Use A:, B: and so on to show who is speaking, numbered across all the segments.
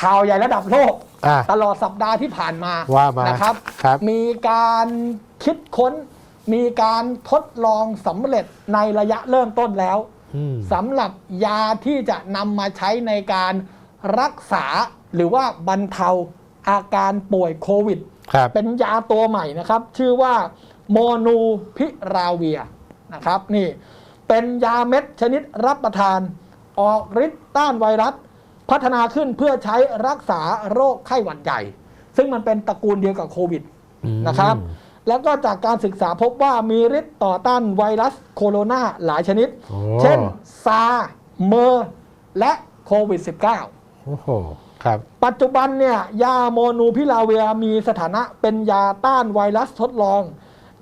A: ข่าวใหญ่ระดับโลก
B: อ่า
A: ตลอดสัปดาห์ที่ผ่านมา
B: ว่ามา
A: นะครับ
B: ครับ
A: มีการคิดค้น มีการทดลองสำเร็จในระยะเริ่มต้นแล้ว
B: อืม
A: สำหรับยาที่จะนำมาใช้ในการรักษาหรือว่าบรรเทาอาการป่วยโควิด
B: ครับ
A: เป็นยาตัวใหม่นะครับ ชื่อว่าโมนูพิราเวียนะครับนี่เป็นยาเม็ดชนิดรับประทาน ออกฤทธิ์ต้านไวรัส พัฒนาขึ้นเพื่อใช้รักษาโรคไข้หวัดใหญ่ ซึ่งมันเป็นตระกูลเดียวกับโควิด
B: อืม
A: นะครับ แล้วก็จากการศึกษาพบว่ามีฤทธิ์ต่อต้านไวรัสโคโรนาหลายชนิด
B: โอ้
A: เช่นซาร์เมอร์และโควิด -19
B: โอ้โหครับ
A: ปัจจุบันเนี่ยยาโมนูพิลาเวียมีสถานะเป็นยาต้านไวรัสทดลอง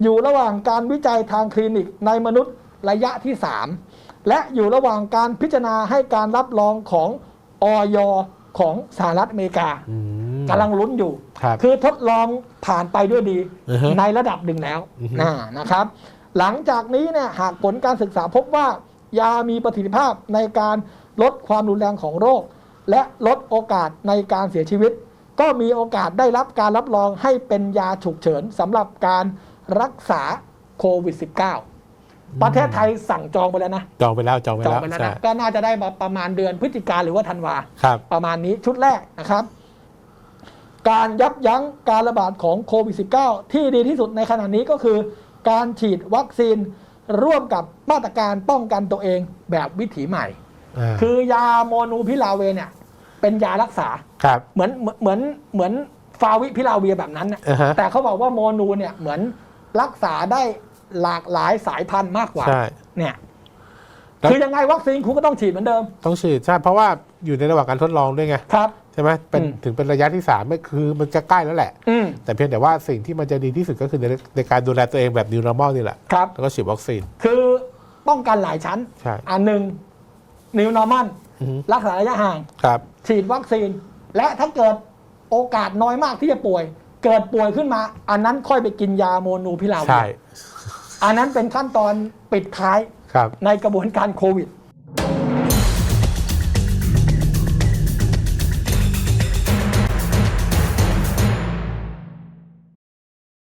A: อยู่ระหว่างการวิจัยทางคลินิกในมนุษย์ระยะที่ 3 และอยู่ระหว่างการพิจารณาให้การรับรองของ ออยของสหรัฐอเมริกา
B: อืม
A: กำลังลุ้นอยู่
B: ครับ
A: คือทดลองผ่านไปด้วยดี
B: อือฮึ
A: ในระดับหนึ่งแล้ว
B: อือฮึ
A: นะนะครับ หลังจากนี้เนี่ยหากผลการศึกษาพบว่ายามีประสิทธิภาพในการลดความรุนแรงของโรค และลดโอกาสในการเสียชีวิต ก็มีโอกาสได้รับการรับรองให้เป็นยาฉุกเฉินสำหรับการรักษาโควิด -19 ประเทศไทยสั่งจองไปแล้วนะ
B: จองไปแล้วจองไป
A: จอง
B: แล้ว
A: ไปแล้ว
B: ใช่
A: นะก็น่าจะได้มาประมาณเดือนพฤศจิกาหรือว่าธันวา
B: ครับ
A: ประมาณนี้ชุดแรกนะครับ การยับยั้งการระบาดของโควิด -19 ที่ดีที่สุดในขณะนี้ก็คือการฉีดวัคซีนร่วมกับมาตรการป้องกันตัวเองแบบวิถีใหม่
B: อ่า
A: คือยาโมนูพิลาเวเนี่ย เป็นยารักษา
B: ครับ
A: เหมือนเหมือนเหมือนเหมือนฟาวิพิลาเวียแบบนั้นนะ
B: อ่าฮะ
A: แต่เขาบอกว่าโมนูเนี่ยเหมือนรักษาได้ หลากหลายสายพันธุ์มากกว่า
B: ใช่
A: เนี่ย
B: แล้ว
A: คือยังไงวัคซีนคุณก็ต้องฉีดเหมือนเดิม
B: ต้องฉีดใช่เพราะว่าอยู่ในระหว่างการทดลองด้วยไง
A: ครับ
B: ใช่ไหมเป็น
A: อืม
B: ถึงเป็นระยะที่สามไม่คือมันจะใกล้แล้วแหละ
A: อืม
B: แต่เพียงแต่ว่าสิ่งที่มันจะดีที่สุดก็คือในในการดูแลตัวเองแบบ new normal นี่แหละ
A: ครับ
B: แล้วก็ฉีดวัคซีน
A: คือป้องกันหลายชั้น
B: ใช่
A: อันหนึ่งนิวนอร์มัน
B: อือฮึ
A: รักษาระยะห่าง
B: ครับ
A: ฉีดวัคซีน และถ้าเกิดโอกาสน้อยมากที่จะป่วย เกิดป่วยขึ้นมา อันนั้นค่อยไปกินยาโมนูพิลาเวี
B: ใช่
A: ย อันนั้นเป็นขั้นตอนปิดท้าย
B: ครับ
A: ในกระบวนการโควิด